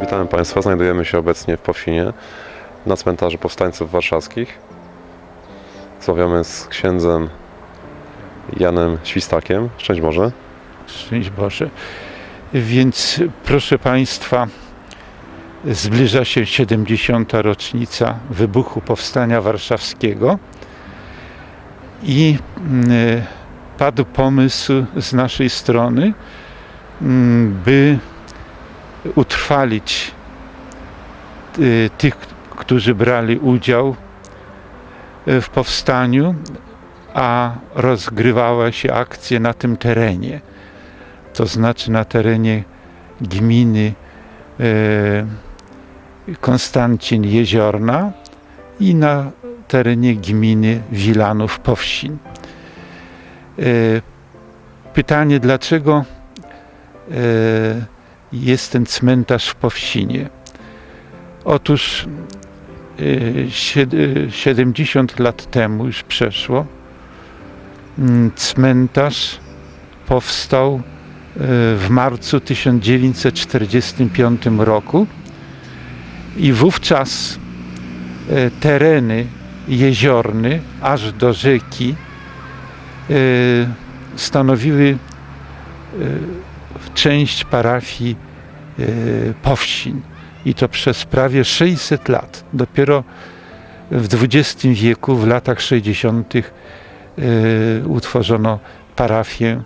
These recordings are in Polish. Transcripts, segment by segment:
Witamy Państwa. Znajdujemy się obecnie w Powsinie na cmentarzu powstańców warszawskich. Rozmawiamy z księdzem Janem Świstakiem. Szczęść Boże. Szczęść Boże. Więc proszę Państwa, zbliża się 70. rocznica wybuchu Powstania Warszawskiego i mm, padł pomysł z naszej strony, mm, by utrwalić y, tych, którzy brali udział w powstaniu, a rozgrywała się akcja na tym terenie, to znaczy na terenie gminy e, Konstancin Jeziorna i na terenie gminy Wilanów Powsin. E, pytanie, dlaczego e, jest ten cmentarz w Powsinie? Otóż e, sied- e, 70 lat temu już przeszło, cmentarz powstał e, w marcu 1945 roku i wówczas e, tereny jeziorne aż do rzeki e, stanowiły część parafii Powsin i to przez prawie 600 lat. Dopiero w XX wieku, w latach 60 e, utworzono parafię e,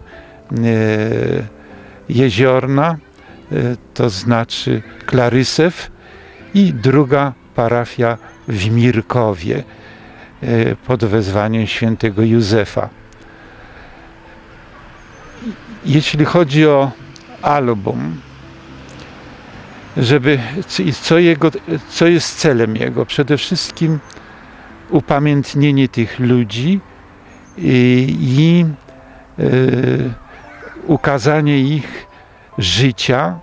jeziorna, e, to znaczy Klarysew i druga parafia w Mirkowie pod wezwaniem świętego Józefa. Jeśli chodzi o album, żeby co, jego, co jest celem jego? Przede wszystkim upamiętnienie tych ludzi i, e, ukazanie ich życia,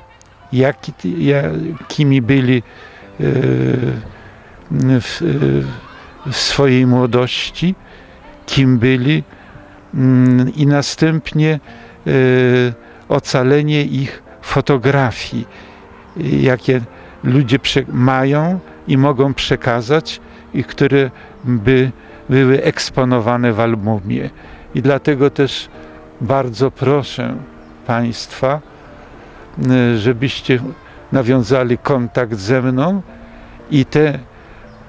jaki, jakimi byli e, w, w swojej młodości, kim byli mm, i następnie ocalenie ich fotografii, jakie ludzie mają i mogą przekazać i które by były eksponowane w albumie. I dlatego też bardzo proszę Państwa, y, żebyście nawiązali kontakt ze mną i te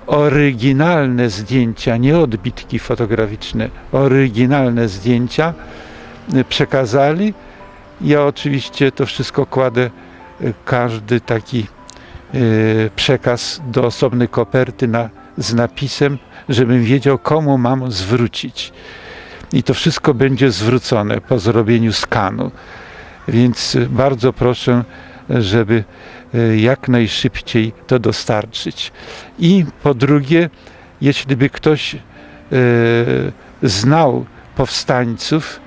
oryginalne zdjęcia, nie odbitki fotograficzne, oryginalne zdjęcia y, przekazali. Ja oczywiście to wszystko kładę, y, każdy taki przekaz do osobnej koperty na, z napisem, żebym wiedział, komu mam zwrócić. I to wszystko będzie zwrócone po zrobieniu skanu. Więc bardzo proszę, żeby y, jak najszybciej to dostarczyć. I po drugie, jeśli by ktoś y, znał powstańców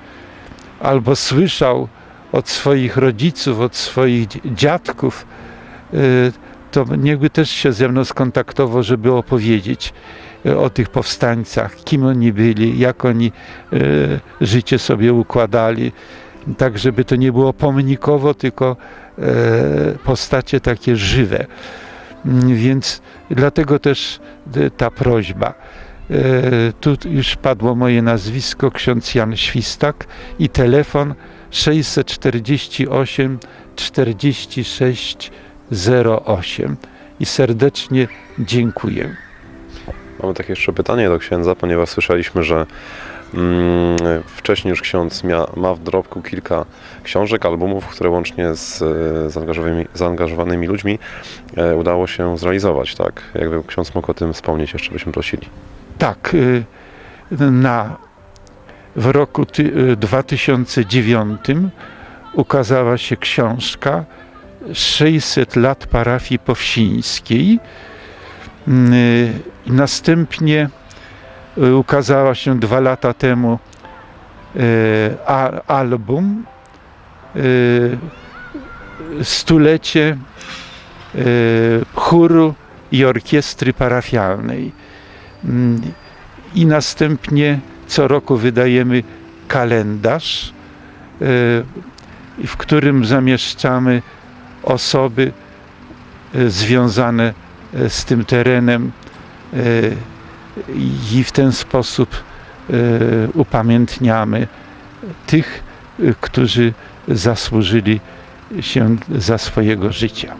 albo słyszał od swoich rodziców, od swoich dzi- dziadków, y, to niechby też się ze mną skontaktował, żeby opowiedzieć y, o tych powstańcach, kim oni byli, jak oni y, życie sobie układali, tak żeby to nie było pomnikowo, tylko e, postacie takie żywe. Mm, Więc dlatego też e, ta prośba. E, Tu już padło moje nazwisko, ksiądz Jan Świstak i telefon 648 46 08. I serdecznie dziękuję. Mamy takie jeszcze pytanie do księdza, ponieważ słyszeliśmy, że mm, wcześniej już ksiądz mia, ma w dorobku kilka książek, albumów, które łącznie z e, zaangażowanymi, zaangażowanymi ludźmi e, udało się zrealizować. Tak? Jakby ksiądz mógł o tym wspomnieć, jeszcze byśmy prosili. Tak, y, na, w roku ty, y, 2009 ukazała się książka 600 lat parafii powsińskiej. Y, I następnie y, ukazała się dwa lata temu a, album stulecie chóru i orkiestry parafialnej. Mm, I następnie co roku wydajemy kalendarz, w którym zamieszczamy osoby e, związane e, z tym terenem e, i w ten sposób upamiętniamy tych, którzy zasłużyli się za swojego życia.